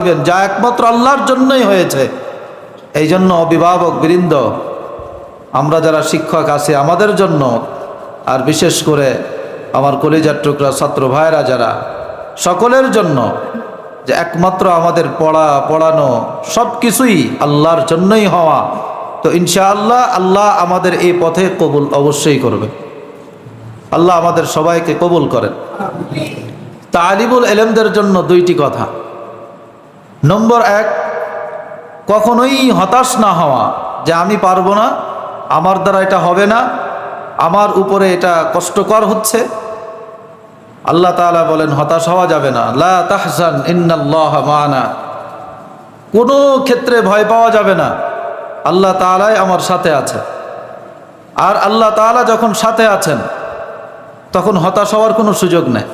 যা একমাত্র আল্লাহর জন্যই হয়েছে। এই জন্য অভিভাবক বৃন্দ, আমরা যারা শিক্ষক আছি আমাদের জন্য, আর বিশেষ করে আমার কলিজার টুকরা ছাত্র ভাইরা যারা, সকলের জন্য যে একমাত্র আমাদের পড়া, পড়ানো সব কিছুই আল্লাহর জন্যই হওয়া, তো ইনশাআল্লাহ আল্লাহ আমাদের এই পথে কবুল অবশ্যই করবে। আল্লাহ আমাদের সবাইকে কবুল করেন। তালিবুল এলেমদের জন্য দুইটি কথা। নম্বর এক, কখনোই হতাশ না হওয়া যে আমি পারব না, আমার দ্বারা এটা হবে না, আমার উপরে এটা কষ্টকর হচ্ছে। আল্লাহ তাআলা বলেন, হতাশ হওয়া যাবে না। লা তাহজান ইন্নাল্লাহ মানা। কোনো ক্ষেত্রে ভয় পাওয়া যাবে না। আল্লাহ তাআলাই আমার সাথে আছে আর আল্লাহ তাআলা যখন সাথে আছেন, তখন হতাশ হওয়ার কোনো সুযোগ নেই।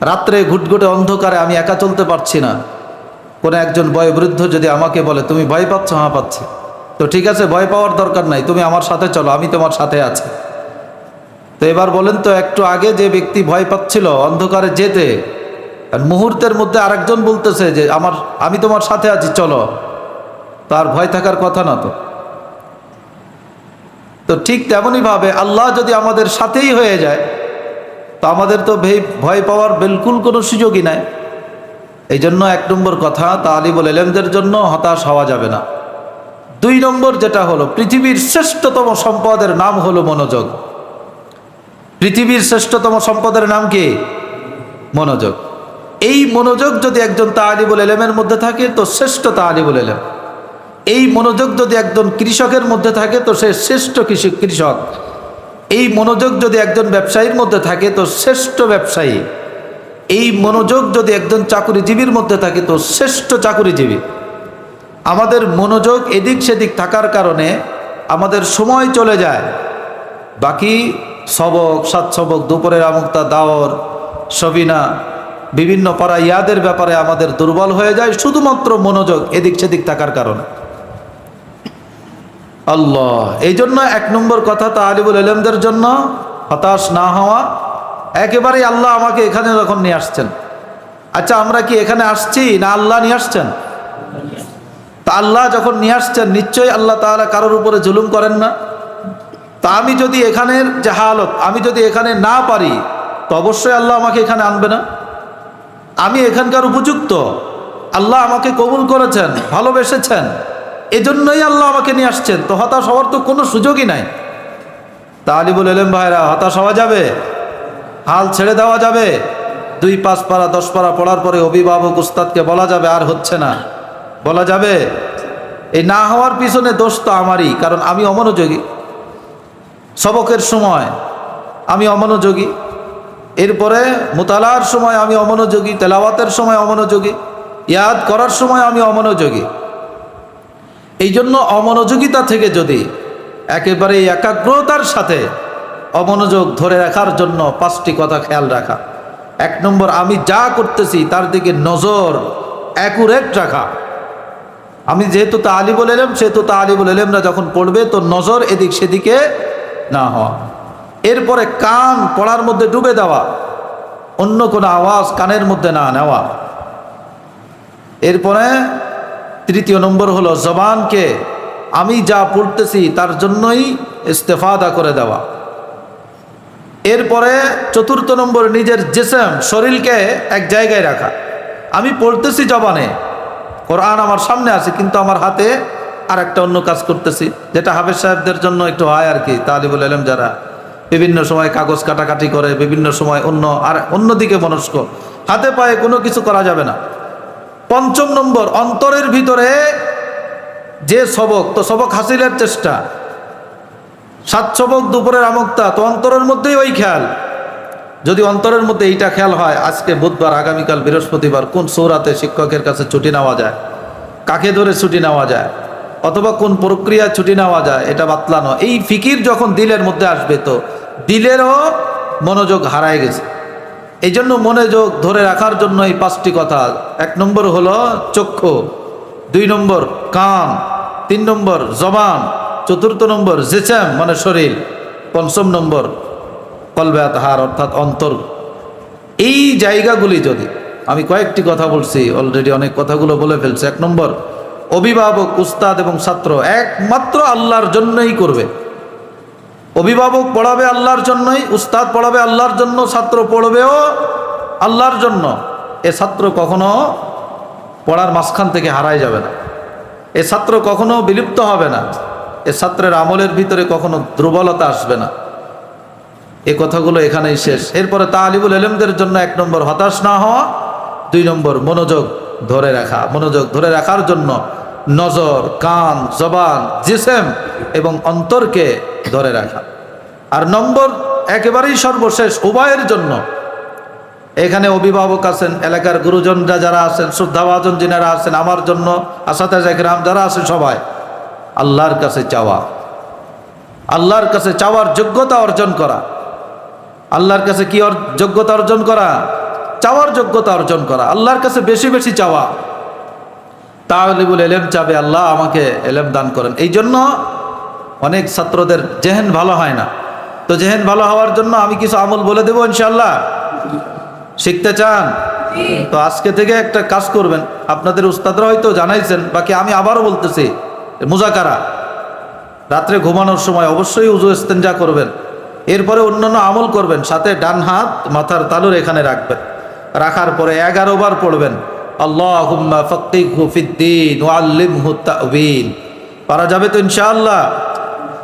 রাত্রে ঘুটঘুটে অন্ধকারে আমি একা চলতে পারছি না। কোনো একজন বয়োবৃদ্ধ যদি আমাকে বলে, তুমি ভয় পাচ্ছ? হ্যাঁ পাচ্ছি। তো ঠিক আছে, ভয় পাওয়ার দরকার নাই, তুমি আমার সাথে চলো, আমি তোমার সাথে আছি। তো এবার বলেন তো, একটু আগে যে ব্যক্তি ভয় পাচ্ছিল, অন্ধকারে যেতে মুহূর্তের মধ্যে আরেকজন বলতেছে যে, আমার, আমি তোমার সাথে আছি, চলো। তার ভয় থাকার কথা না তো। তো ঠিক তেমনইভাবে আল্লাহ যদি আমাদের সাথেই হয়ে যায়, তো আমাদের তো ভয় পাওয়ার বিলকুল কোনো সুযোগই নাই। এই জন্য এক নম্বর কথা তালিবুল এলেমদের জন্য হতাশ হওয়া যাবে না। দুই নম্বর যেটা হলো, পৃথিবীর শ্রেষ্ঠতম সম্পদের নাম হলো মনোযোগ। পৃথিবীর শ্রেষ্ঠতম সম্পদের নাম কি? মনোযোগ। এই মনোযোগ যদি একজন তালিবুল এলেমের মধ্যে থাকে, তো শ্রেষ্ঠ তালিবুল এলেম এই মনোযোগ যদি একজন কৃষকের মধ্যে থাকে, তো সে শ্রেষ্ঠ কৃষক। এই মনোযোগ যদি একজন ব্যবসায়ীর মধ্যে থাকে, তো শ্রেষ্ঠ ব্যবসায়ী। এই মনোযোগ যদি একজন চাকুরিজীবীর মধ্যে থাকে তো শ্রেষ্ঠ চাকুরিজীবী। আমাদের মনোযোগ এদিক সেদিক থাকার কারণে আমাদের সময় চলে যায়। বাকি সবক, সাত সবক, দুপুরের আমুক্তা, দাওর, সবিনা, বিভিন্ন পাড়া ইয়াদের ব্যাপারে আমাদের দুর্বল হয়ে যায় শুধুমাত্র মনোযোগ এদিক সেদিক থাকার কারণে। আল্লাহ, এই জন্য এক নম্বর কথা তালিবুল এলেমদের জন্য হতাশ না হওয়া একেবারেই আল্লাহ আমাকে এখানে যখন নিয়ে আসছেন। আচ্ছা আমরা কি এখানে আসছি না আল্লাহ নিয়ে আসছেন? তা আল্লাহ যখন নিয়ে আসছেন, নিশ্চয়ই আল্লাহ তাআলা কারোর উপরে জুলুম করেন না? তা আমি যদি এখানের যে হালত, আমি যদি এখানে না পারি, তো অবশ্যই আল্লাহ আমাকে এখানে আনবে না। আমি এখানকার উপযুক্ত। আল্লাহ আমাকে কবুল করেছেন, ভালোবেসেছেন। এজন্যই আল্লাহ আমাকে নিয়ে আসছেন। তো হতাশ হওয়ার তো কোনো সুযোগই নাই। তালিবুল এলেম ভাইরা, হতাশ হওয়া যাবে? হাল ছেড়ে দেওয়া যাবে। দুই পাঁচ পারা, দশ পারা পড়ার পরে অভিভাবক উস্তাদকে বলা যাবে, আর হচ্ছে না। বলা যাবে, এই না হওয়ার পিছনে দোষ তো আমারই, কারণ আমি অমনোযোগী। সবকের সময় আমি অমনোযোগী। এরপরে মোতালার সময় আমি অমনোযোগী, তেলাওয়াতের সময় অমনোযোগী, ইয়াদ করার সময় আমি অমনোযোগী। এই জন্য অমনোযোগিতা থেকে যদি একেবারে একাগ্রতার সাথে অমনোযোগ ধরে রাখার জন্য পাঁচটি কথা খেয়াল রাখা। এক নম্বর, আমি যা করতেছি তার দিকে নজর অ্যাকুরেট রাখা। আমি যেহেতু তা বলে এলাম সেহেতু তা আলী বলে এলামরা যখন পড়বে তো নজর এদিক সেদিকে না হওয়া। এরপরে কান পড়ার মধ্যে ডুবে দেওয়া, অন্য কোনো আওয়াজ কানের মধ্যে না নেওয়া। এরপরে তৃতীয় নম্বর হলো, জবানকে আমি যা পড়তেছি তার জন্যই ইস্তেফাদা করে দেওয়া। এরপরে চতুর্থ নম্বর নিজের জেসেম, শরীরকে এক জায়গায় রাখা। আমি পড়তেছি জবানে, কোরআন আমার সামনে আছে, কিন্তু আমার হাতে আর একটা অন্য কাজ করতেছি, যেটা হাফেজ সাহেবদের জন্য একটু হয় আর কি, তালিবুল আলম যারা বিভিন্ন সময় কাগজ কাটাকাটি করে, বিভিন্ন সময় অন্য আর অন্যদিকে মনস্ক, হাতে পায়ে কোনো কিছু করা যাবে না। পঞ্চম নম্বর, অন্তরের ভিতরে যে সবক, তো সবক হাসিলের চেষ্টা সাত দুপুরের আমক্তা, তো অন্তরের মধ্যেই ওই খেয়াল। যদি অন্তরের মধ্যে এইটা খেয়াল হয়, আজকে বুধবার, আগামীকাল বৃহস্পতিবার কোন সৌরাতে শিক্ষকের কাছে ছুটি নেওয়া যায়? কাকে ধরে ছুটি নেওয়া যায়? অথবা কোন প্রক্রিয়া ছুটি নেওয়া যায়? এটা বাতলানো এই ফিকির যখন দিলের মধ্যে আসবে তো দিলেরও মনোযোগ হারায় গেছে। এই জন্য মনোযোগ ধরে রাখার জন্য এই পাঁচটি কথা। এক নম্বর হলো চক্ষু, দুই নম্বর কান, তিন নম্বর জবান চতুর্থ নম্বর জেচাম মানে শরীর। পঞ্চম নম্বর, কলবে আতহার, অর্থাৎ অন্তর। এই জায়গাগুলি যদি, আমি কয়েকটি কথা বলছি অলরেডি অনেক কথাগুলো বলে ফেলছি। এক নম্বর, অভিভাবক, উস্তাদ এবং ছাত্র একমাত্র আল্লাহর জন্যই করবে। অভিভাবক পড়াবে আল্লাহর জন্যই, উস্তাদ পড়াবে আল্লাহর জন্য, ছাত্র পড়বেও আল্লাহর জন্য। এ ছাত্র কখনো পড়ার মাঝখান থেকে হারাই যাবে না। এ ছাত্র কখনো বিলুপ্ত হবে না। এ ছাত্রের আমলের ভিতরে কখনো দুর্বলতা আসবে না। এ কথাগুলো এখানেই শেষ। এরপরে তালিবুল এলেমদের জন্য এক নম্বর হতাশ না হওয়া, দুই নম্বর মনোযোগ ধরে রাখা। মনোযোগ ধরে রাখার জন্য নজর, কান, জবান, জিসেম এবং অন্তরকে ধরে রাখা। আর নম্বর একেবারেই সর্বশেষ, উভয়ের জন্য। এখানে অভিভাবক আছেন, এলাকার গুরুজনরা যারা আছেন, শ্রদ্ধাভাজন যিনারা আছেন, আমার জন্য জাকরাম যারা আছেন, সবাই। আল্লাহর কাছে চাওয়া। আল্লাহর কাছে চাওয়ার যোগ্যতা অর্জন করা। আল্লাহর কাছে কি যোগ্যতা অর্জন করা? চাওয়ার যোগ্যতা অর্জন করা। আল্লাহর কাছে বেশি বেশি চাওয়া। তাহলিবুল এলেম চাবে, আল্লাহ আমাকে এলেম দান করেন। এই জন্য অনেক ছাত্রদের জেহেন ভালো হয় না। তো জেহেন ভালো হওয়ার জন্য আমি কিছু আমল বলে দেবো ইনশাল্লাহ শিখতে চান? তো আজকে থেকে একটা কাজ করবেন। আপনাদের উস্তাদরা হয়তো জানাইছেন, বাকি আমি আবারও বলতেছি। মুজাকারা। রাত্রে ঘুমানোর সময় অবশ্যই উজু ইস্তেঞ্জা করবেন। এরপরে অন্যান্য আমল করবেন। সাথে ডান হাত মাথার তালুর এখানে রাখবেন। রাখার পরে এগারো বার পড়বেন। আল্লাহ ফকিহু ফিদ্দিন ওয়াল্লিমহু তাওয়িল পারা যাবে তো ইনশাআল্লাহ।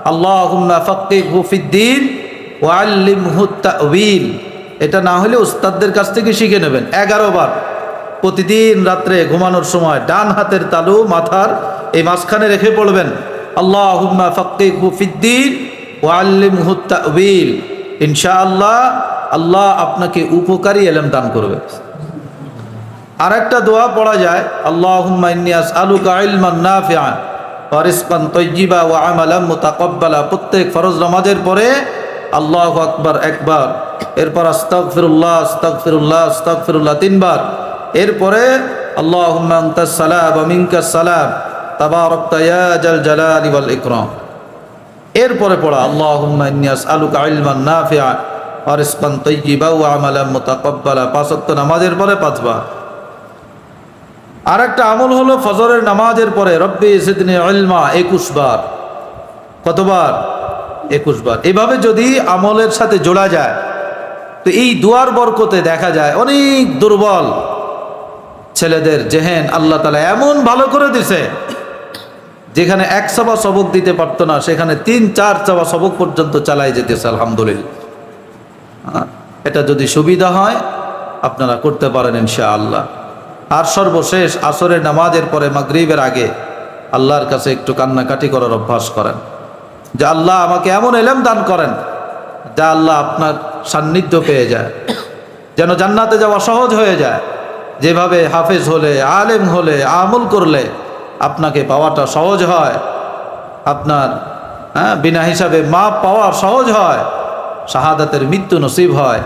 আল্লাহ ফকিহু ফিদ্দিন ওয়াল্লিমহু তাওয়িল এটা না হলে উস্তাদদের কাছ থেকে শিখে নেবেন। এগারো বার। প্রতিদিন রাত্রে ঘুমানোর সময় ডান হাতের তালু মাথার এই মাঝখানে রেখে পড়বেন ফাক্কিহু ফিদ্দিন ওয়াল্লিমহু তাওয়িল ইনশাআল্লাহ আল্লাহ আপনাকে উপকারী এলেম দান করবে। আর একটা দোয়া পড়া যায়, আল্লাহুম্মা ইন্নী আসআলুকা ইলমান নাফিআন ওয়া রিজকান তাইয়্যিবা ওয়া আমালান মুতাকাব্বালা। প্রত্যেক ফরজ নামাজের পরে আল্লাহ আকবার একবার, এরপর আস্তাগফিরুল্লাহ আস্তাগফিরুল্লাহ আস্তাগফিরুল্লাহ তিনবার। এরপরে আল্লাহ সালাম ওয়া সালাম। এরপরে পড়া নামাজের পরে পাঁচবার। আর একটা আমল হলো ফজরের নামাজের পরে, রব্বি সিদনি একুশ বার। কতবার? একুশ বার। এভাবে যদি আমলের সাথে জোড়া যায়, তো এই দুয়ার বরকতে দেখা যায় অনেক দুর্বল ছেলেদের জেহেন আল্লাহ তালা এমন ভালো করে দিছে যেখানে এক চাবা সবক দিতে পারতো না সেখানে তিন চার চাবা সবক পর্যন্ত চালাই যেতেছে আলহামদুলিল্লাহ। হ্যাঁ, এটা যদি সুবিধা হয় আপনারা করতে পারেন ইনশা আল্লাহ আর সর্বশেষ আসরের নামাজের পরে মাগরিবের আগে আল্লাহর কাছে একটু কান্নাকাটি করার অভ্যাস করেন। যে আল্লাহ আমাকে এমন এলেম দান করেন যা আল্লাহ আপনার সান্নিধ্য পেয়ে যায়। যেন জান্নাতে যাওয়া সহজ হয়ে যায়। যেভাবে হাফেজ হলে আলেম হলে আমল করলে আপনাকে পাওয়াটা সহজ হয়। আপনার হ্যাঁ বিনা হিসাবে মাপ পাওয়া সহজ হয়। শাহাদাতের মৃত্যু নসিব হয়।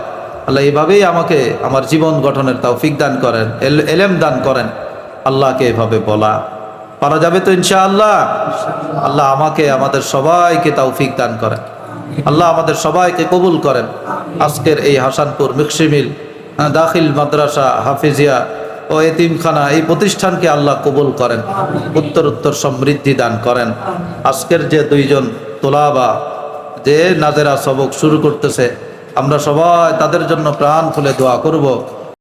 আল্লাহ এইভাবেই আমাকে আমার জীবন গঠনের তৌফিক দান করেন এল- এলেম দান করেন। আল্লাহকে এভাবে বলা। পারা যাবে তো ইনশাআল্লাহ? আল্লাহ আমাকে আমাদের সবাইকে তৌফিক দান করেন। আল্লাহ আমাদের সবাইকে কবুল করেন। আজকের এই হাসানপুর মিক্সিমিল হ্যাঁ, দাখিল মাদ্রাসা হাফিজিয়া ও এতিমখানা, এই প্রতিষ্ঠানকে আল্লাহ কবুল করেন উত্তর উত্তর সমৃদ্ধি দান করেন। আজকের যে দুইজন তোলাবা, যে নাজেরা সবক শুরু করতেছে, আমরা সবাই তাদের জন্য প্রাণ খুলে দোয়া করব।